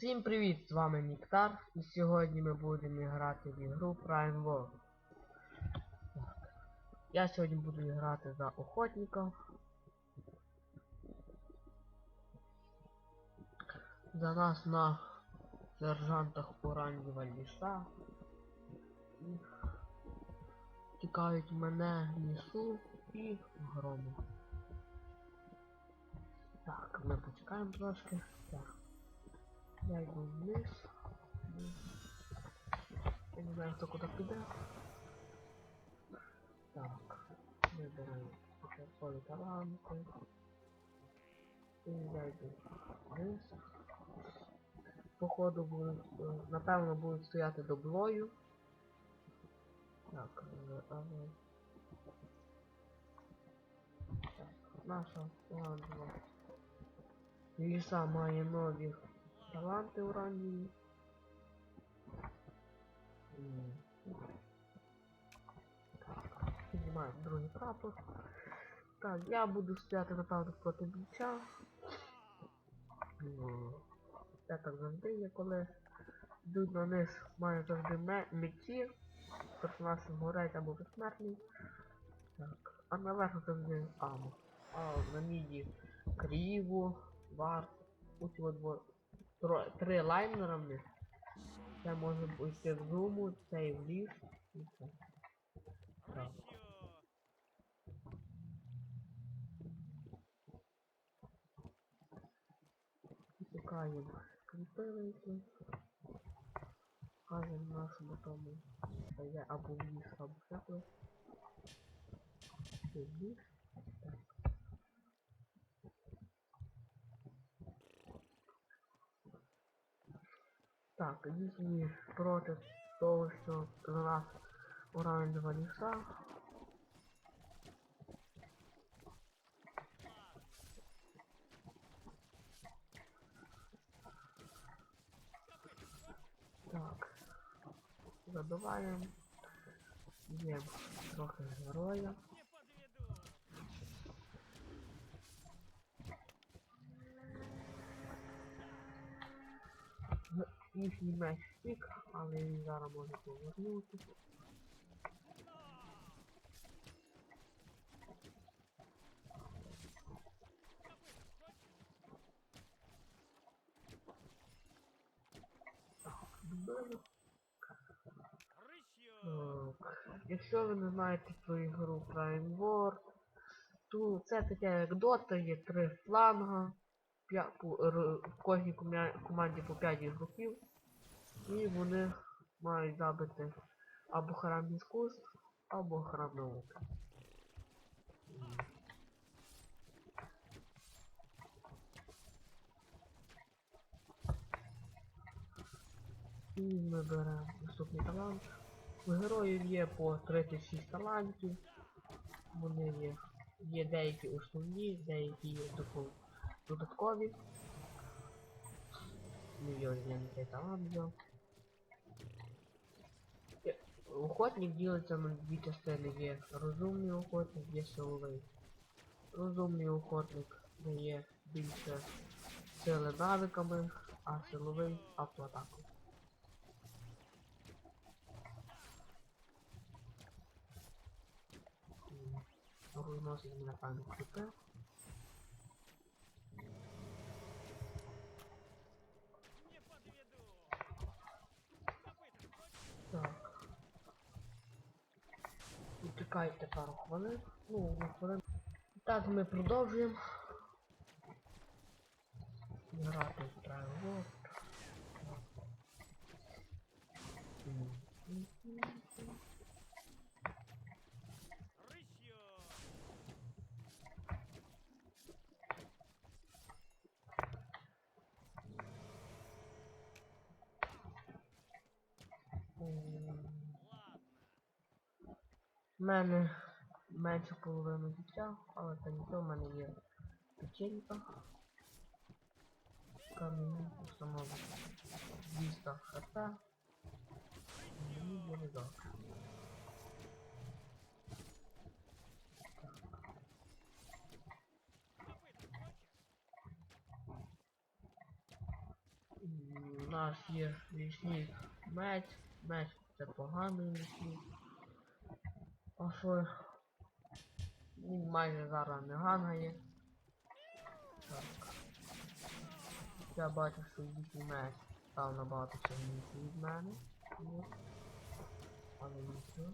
Всім привіт! З вами Ніктар, і сьогодні ми будемо грати в ігру Prime World. Я сьогодні буду грати за охотника. За нас на сержантах оранжева ліса. Тікають мене лісу і грому. Так, ми почекаємо трошки. Так. Я йду вниз. Я не знаю, хто куди піде. Так. Ми беремо початкові таланти. І я йду вниз. Походу будуть, е, напевно, будуть стояти доблою. Так, але... Так, наша оранжева ліса має нові М. Так, Піднімаємо другий прапор. Так, я буду стояти, напевно, проти бійця. Ну, Це так завжди є, коли йдуть на низ, має завжди ме- мечі. Персонаж горить або безсмертний. Так, а наверху завжди аму. А на міді кріву, варт, тро- три лайнера них. Це може йти в зуму, цей в ліс і все. Так. Шукаємо кріпилики. Кажемо нашому тому. Це я або в ліс, або. Це в ліс. Так. Так, їхні проти того, що за нас оранжева ліса. Так. Забиваємо. Є трохи героя. Їхній меч втік, але він зараз може повернути. Так, Якщо ви не знаєте про ігру Prime World, то це таке як Dota, є три фланга, п'я- кожній команді по 5 ігроків, і вони мають забити або храм іскусств, або храм науки. І ми беремо наступний талант. У героїв є по 36 талантів. Вони є. Є деякі основні, деякі є допол- додаткові. Не цей взяв. Охотник ділиться на дві частини. Є розумний охотник, є силовий. Розумний охотник дає більше сили навиками, а силовий автоатакою. Виносить мене пану ХП. Так. Чекайте пару хвилин. Ну, хвилин. Так, ми продовжуємо. Грати в правило. У мене менше половини життя, але це нічого, в мене є печенька. Камінь установити 200 хп. Буде добре. М, нас є лісник меч. Меч це поганий лісник. Що? Він майже зараз не гангає. Так. Я бачу, що їхній меч став набагато сильніший від мене. Але нічого.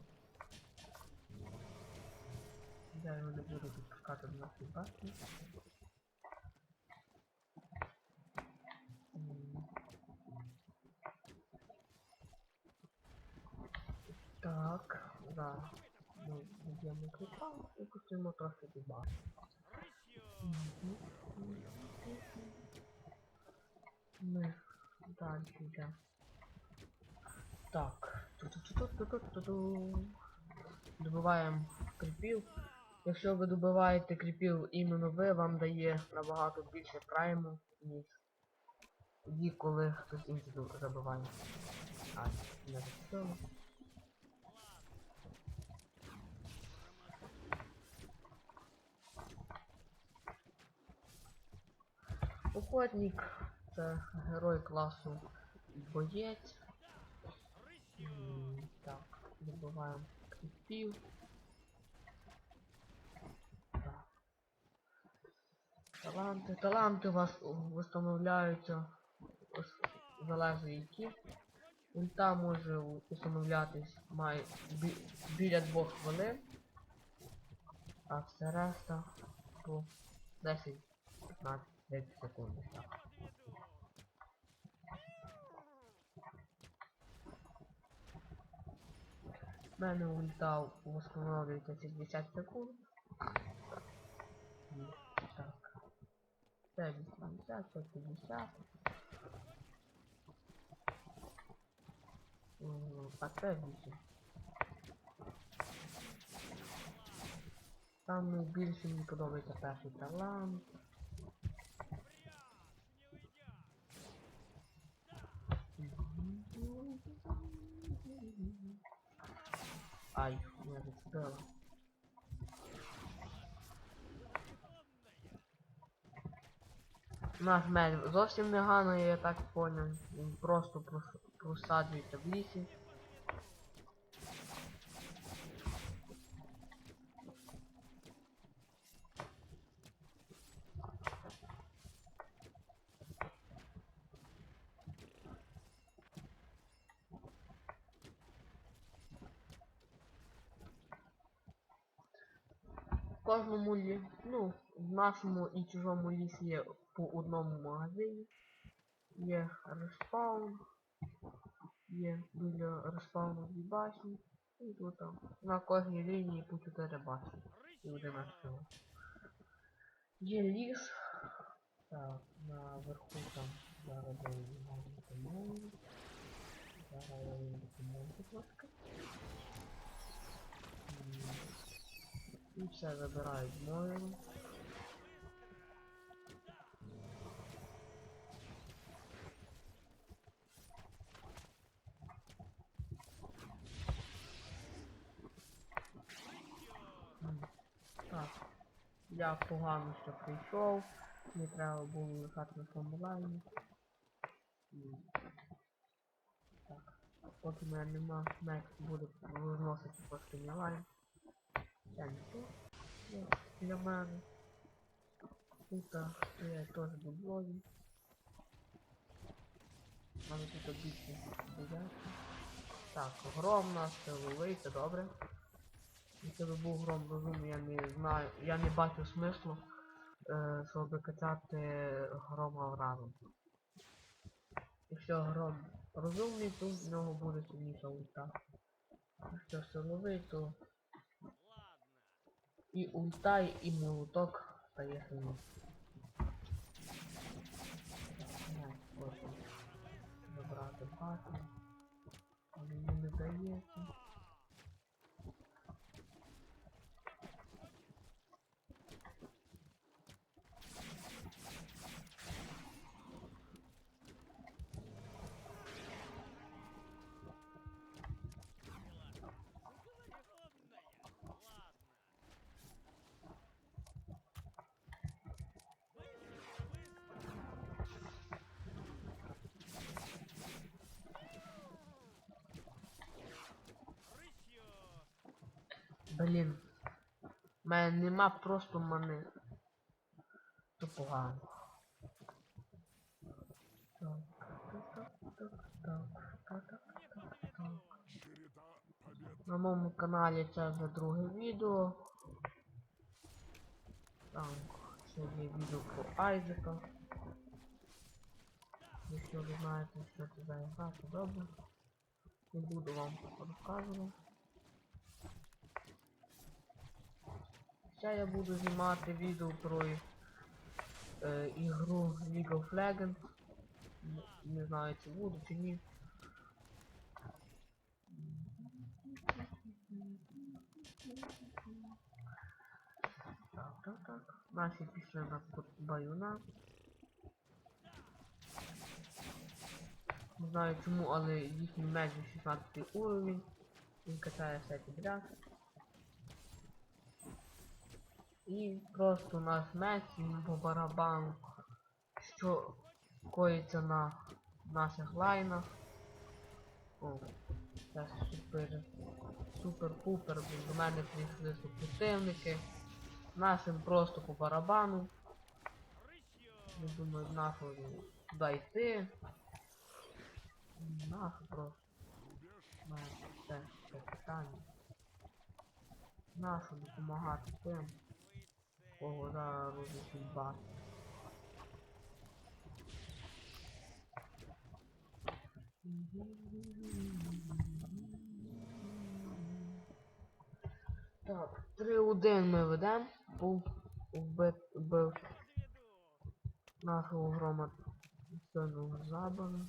Я його не буду підпускати до нашої башні. Так, да. Ми йдемо кріпа і пустимо трохи дуба. Ми далі йдемо. Так. Добиваємо кріпів. Якщо ви добиваєте кріпів іменно ви, вам дає набагато більше прайму, ніж тоді, коли хтось інший забиває. А, не за Охотник це герой класу боєць. Так, добиваємо кріпів. Таланти. Таланти у вас встановляються залежно які. Ульта може установлятись має бі- біля двох хвилин. А все решта по 10, 15, 10 секунд. В мене ульта встановлюється 60 секунд. Так. Це 80, це 50. М, А це 8. Саме більше мені подобається перший талант. Ай, я зацепила. Наш мель зовсім не я так поняв. Він просто прос- просаджується в лісі. В кожному лі... ну, в нашому і чужому лісі є по одному магазині. Є респаун. Є біля респауну дві башні. І тут там на кожній лінії по 4 башні. І один всього. Є ліс. Так, наверху там зараз я допомогу. Зараз я допомогу, будь ласка. І все забирають мою. М, Так. Я погано що прийшов. Не треба було лишати на своєму лайні. Так. Поки мене нема, меч буде розносити по спині лайн. Це не то. Є Для мене. Тут стоять теж дублоги. Але тут стоять. Так, гром у нас це добре. Якщо би був гром розумний, я не знаю, я не бачу смислу, е, щоб качати грома разом. Якщо гром розумний, то в нього буде сильніша ульта. Якщо силовий, то і ульта, і молоток стає сильніший. Так, не забрати башню. Але не дається. Блін. У мене нема просто мани. То погано. Так, так, так, так, так, так, так. На моєму каналі це вже друге відео. Так, ще є відео про Айзека. Якщо ви знаєте, що це за гра, то добре. Не буду вам показувати. Ще я буду знімати відео про е, ігру League of Legends. Не знаю чи буду чи ні. Так, так, так. Наші пішли на баюна. Не знаю чому, але їхній меч 16 уровень. Він качає всякі бляшки. І просто наш меч їм по барабану, що коїться на наших лайнах. О, це супер, супер-пупер, бо до мене прийшли супротивники. Нашим просто по барабану. Не думаю, нашу туди йти. Нашу просто. Це питання. Нашу допомагати тим. Кого на судьба. Так, 3-1 ми ведемо по вбив нашого громадяну забору.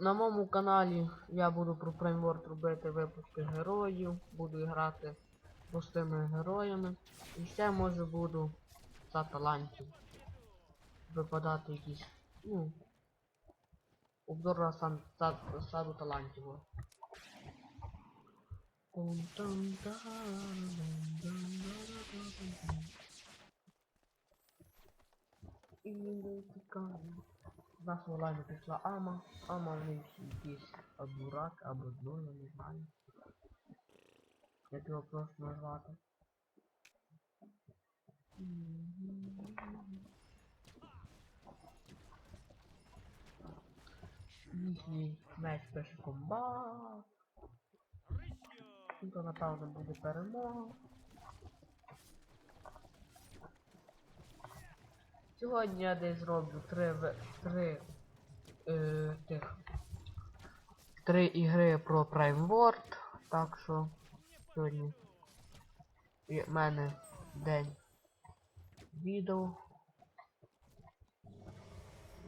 На моєму каналі я буду про фреймворк робити випуски героїв, буду грати простими героями. І ще може буду за талантів випадати якісь, ну, обзор на сам сад, саду талантів. І. З нашого пішла Ама. Ама в них якийсь або або дно, я не знаю. Як його просто назвати. Їхній меч пише комбат. То напевно буде перемога. Сьогодні я десь зроблю три три е, тих три ігри про Prime World. Так що сьогодні і в мене день відео.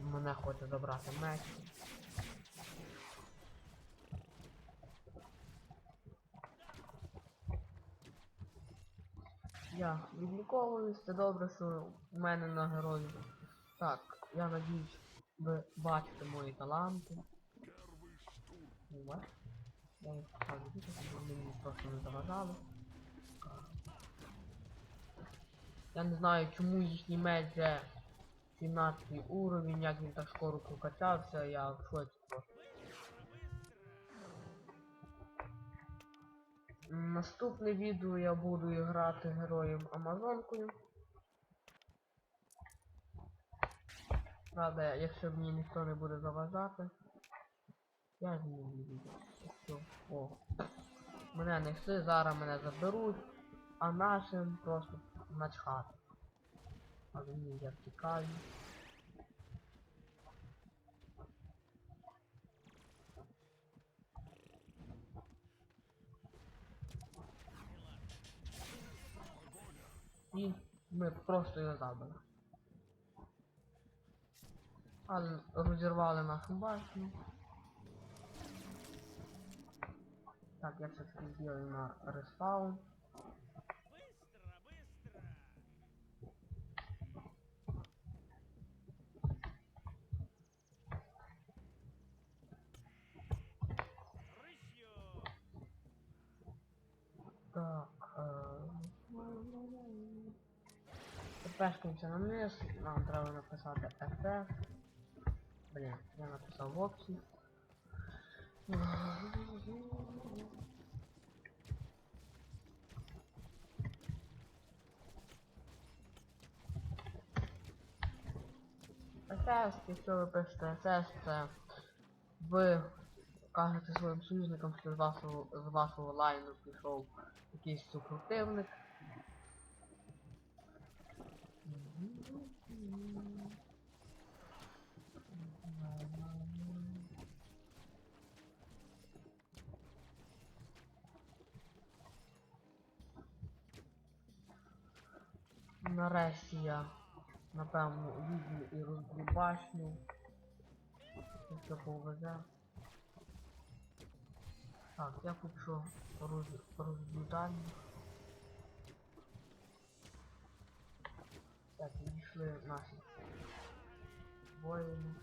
Мене хоче забрати меч. Я відліковуюсь, це добре, що в мене на. Так, я надіюсь, ви бачите мої таланти. Ну? Я їх щоб мені просто не заважали. Я не знаю, чому їхній меч вже 17 уровень, як він так скоро прокачався, я в шоці просто. Наступне відео я буду грати героєм Амазонкою. Правда, якщо мені ніхто не буде заважати, я зміню відео. Все. О. Мене не йшли, зараз мене заберуть, а нашим просто начхати. Але ні, я втікаю. І ми просто його забили. Але розірвали нашу башню. Так, я все-таки сделаю на респаун. Так. Тепешкаємося на низ, нам треба написати FF. Блін, я написав в опції. СС, якщо ви пишете СС, це ви кажете своїм союзникам, що з вашого, з вашого лайну пішов якийсь супротивник. Нарешті я, напевно, візьму і розбу башню. Якщо повезе. Так, я куплю роз... розбудання. Так, відійшли наші воїни.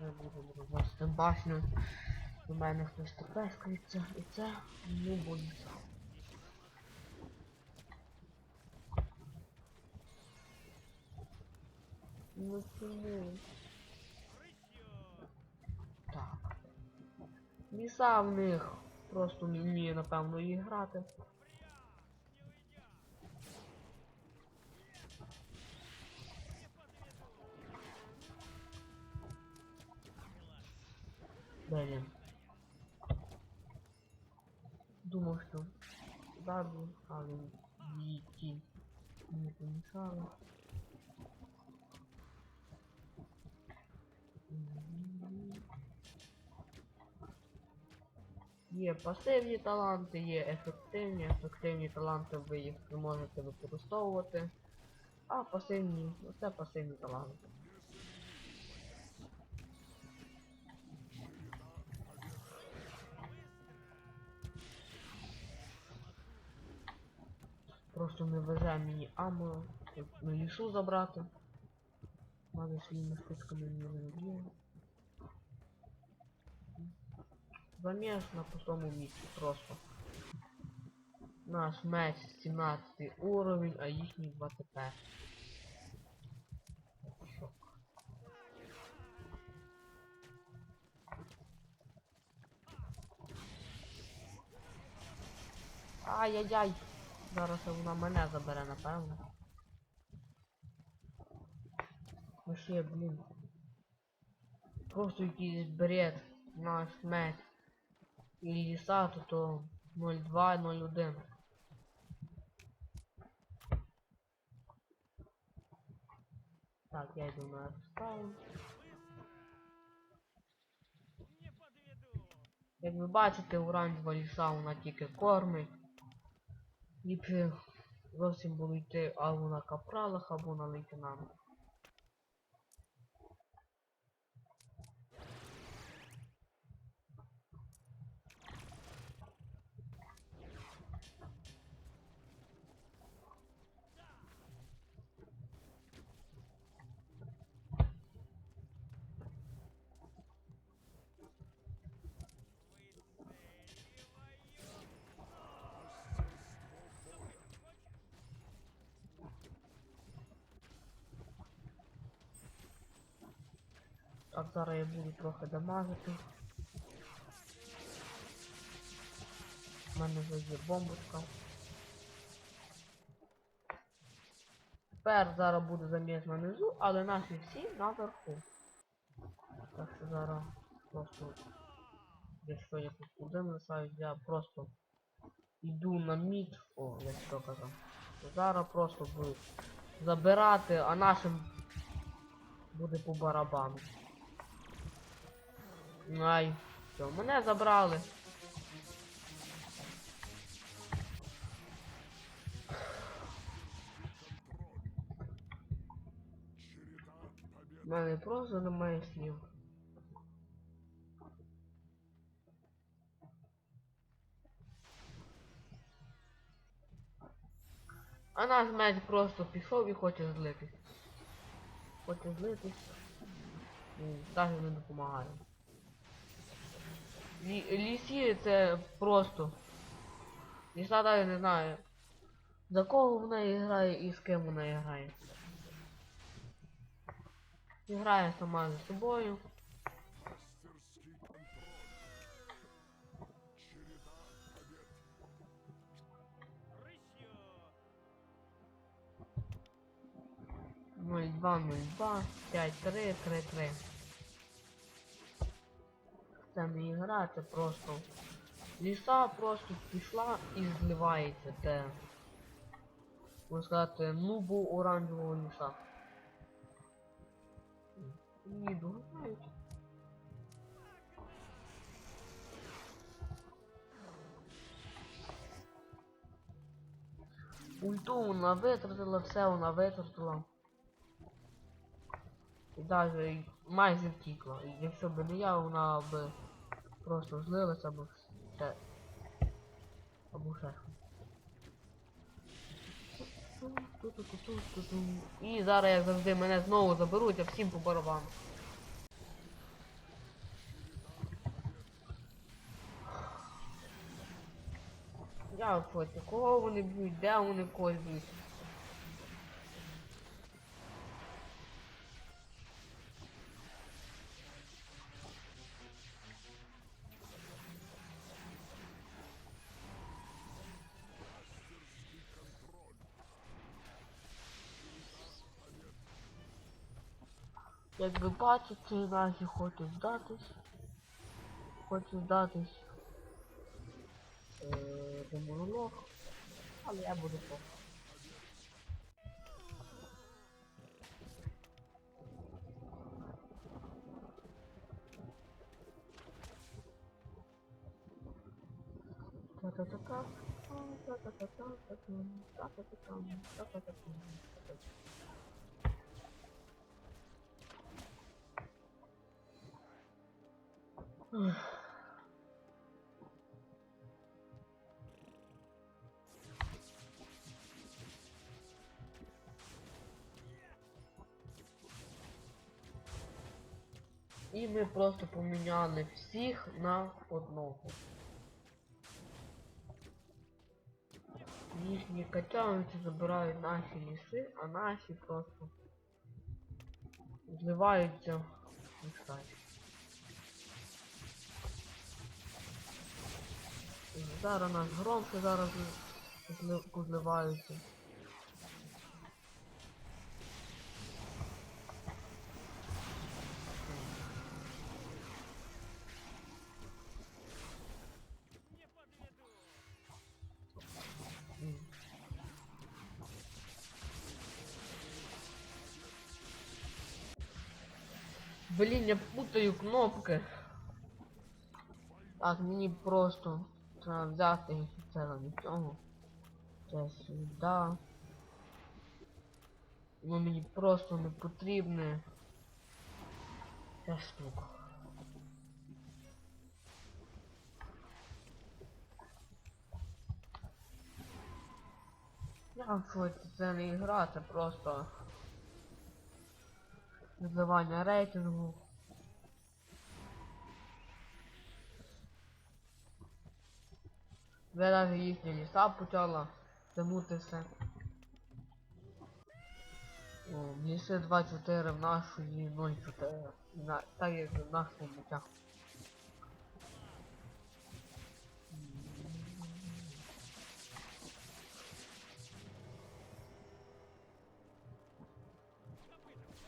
Ми будемо розносити башню. До мене хтось тепескається, і це не боїться. Ну чому? Так. Ліса в них просто не вміє, напевно, її грати. Думав, що ззаду, але її тінь не помішала. Є пасивні таланти, є ефективні. Ефективні таланти ви їх не можете використовувати. А пасивні, ну це пасивні таланти. Просто не везе мені аму, на лісу забрати. Надо своїми штучками не виб'є. На пустому місці просто. Наш меч 17 уровень, а їхній 21. Шок. Ай-яй-яй! Зараз вона мене забере, напевно. Вообще, блін. Просто якийсь бред. Наш меч. І ліса то то 0201. Так, я йду на респаун. Як ви бачите, оранжева ліса вона тільки кормить. Ліпше зовсім було йти або на капралах, або на лейтенанта. Так, зараз я буду трохи дамажити. У мене вже є бомбочка. Тепер зараз буде заміс на низу, але наші всі наверху. Так що зараз просто... Якщо я тут один лишаюсь, я просто йду на мід. О, я що казав. Зараз просто буду забирати, а нашим буде по барабану. Ай, все, мене забрали. У мене просто немає слів. А наш меч просто пішов і хоче злитись. Хоче злитись. Навіть не допомагає. Лі лісі це просто. Ліса далі не знає. За кого вона грає і з ким вона грає. Грає сама за собою. Ноль два, ноль два, п'ять, три, три, три. Це не ігра, це просто ліса просто пішла і зливається. Це можна сказати, нубу оранжевого ліса. Ні, доганяють. Ульту вона витратила, все вона витратила. І навіть майже втікла. І якщо б не я, вона б просто злилася або все. Або ще. І зараз як завжди мене знову заберуть, а всім по барабану. Я в кого вони б'ють, де вони когось б'ють. Як ви бачите, наші хочуть здатись. Хочуть здатись. Е, до монолог. Але я буду по. Та-та-та-та. Та-та-та-та. Та-та-та-та. Та-та-та-та. Ух. Ми просто поміняли всіх на одного. Їхні качаються, забирають наші ліси, а наші просто зливаються в лісач. Зараз наш громше зараз зли- путаю кнопки. Так, мені просто треба взяти це на цього. Це сюди. Мені просто не потрібне. Ця штука. Я шоці, це не ігра, це просто називання рейтингу. Навіть їхня ліса почала тягнутися. О, ліси 2-4 в нашу і 0-4. На, так як в нашому життях.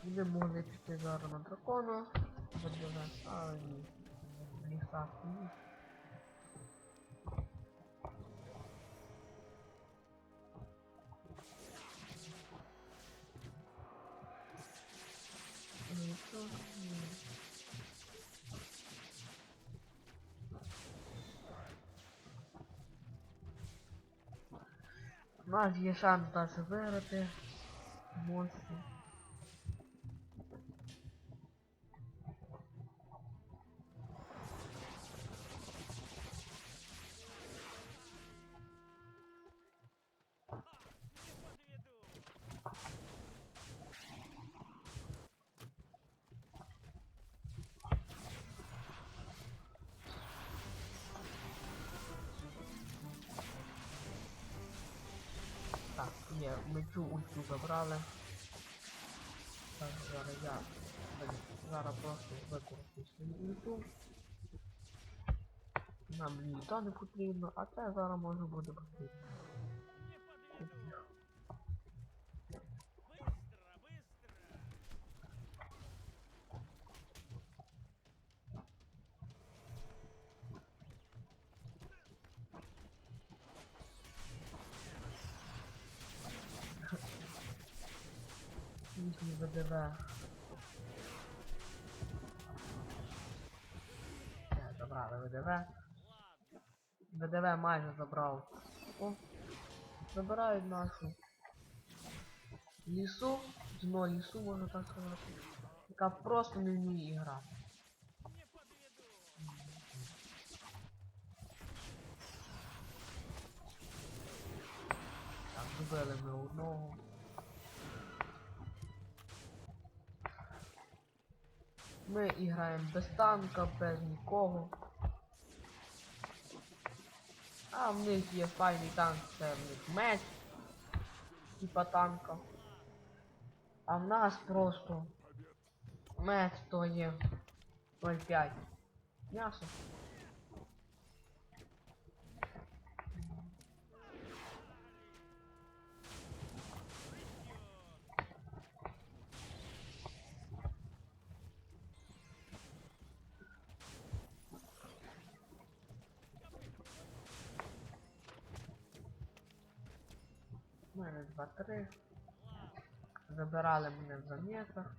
І не могли піти зараз на дракона. Буде але ні. В У нас є шанс нас виграти. Мості. Цю забрали. Так, зараз я Зараз просто використаю свою літу. Нам літа не потрібно, а це зараз може буде потрібно. Їхній ВДВ. Забрали ВДВ. ВДВ майже забрав. О, забирають нашу лісу, дно лісу, можна так сказати, яка просто не вміє грати. Так, добили ми одного. Ми граємо без танка, без нікого. А в них є файний танк, це в них меч. Типа танка. А в нас просто меч то є 0,5. М'ясо. Мене 2-3. Забирали мене в замісах.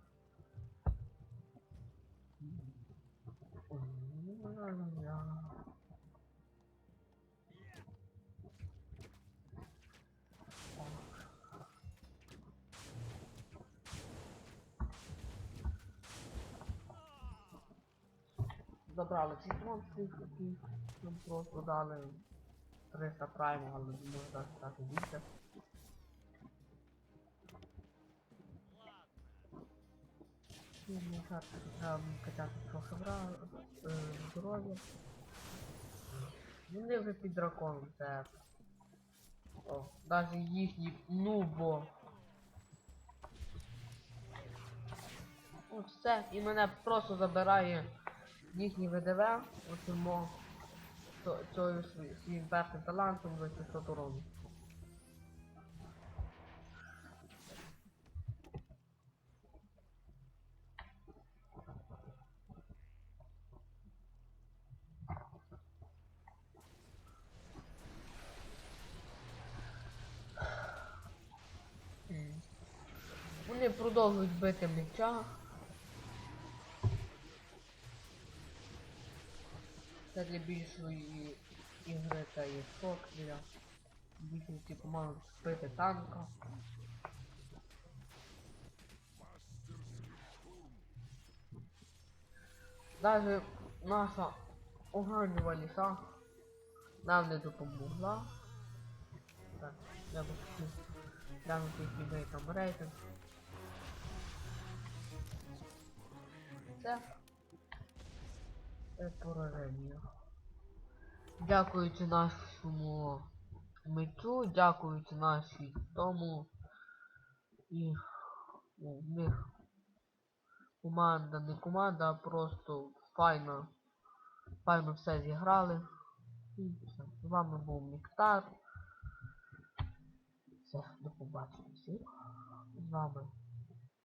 Забрали ці монстрів, які нам просто дали 300 прайму, але даже стати більше. Мені зараз треба качати трохи е, здоров'я. Вони вже під драконом, це... О, навіть їхні нубо. От все, і мене просто забирає їхній ВДВ, оцимо свої- своїм першим талантом за 600 урону. Бити меча. Це для більшої ігри та є сок для більшості команд бити танка. Даже наша оганюва ліса нам не допомогла. Так, я хотів глянути, який там рейтинг. Це це пораження. Дякуючи нашому мечу, дякуючи нашій тому і в них команда не команда, а просто файно, файно все зіграли. І все. З вами був Міктар. Все, до побачення всіх. З вами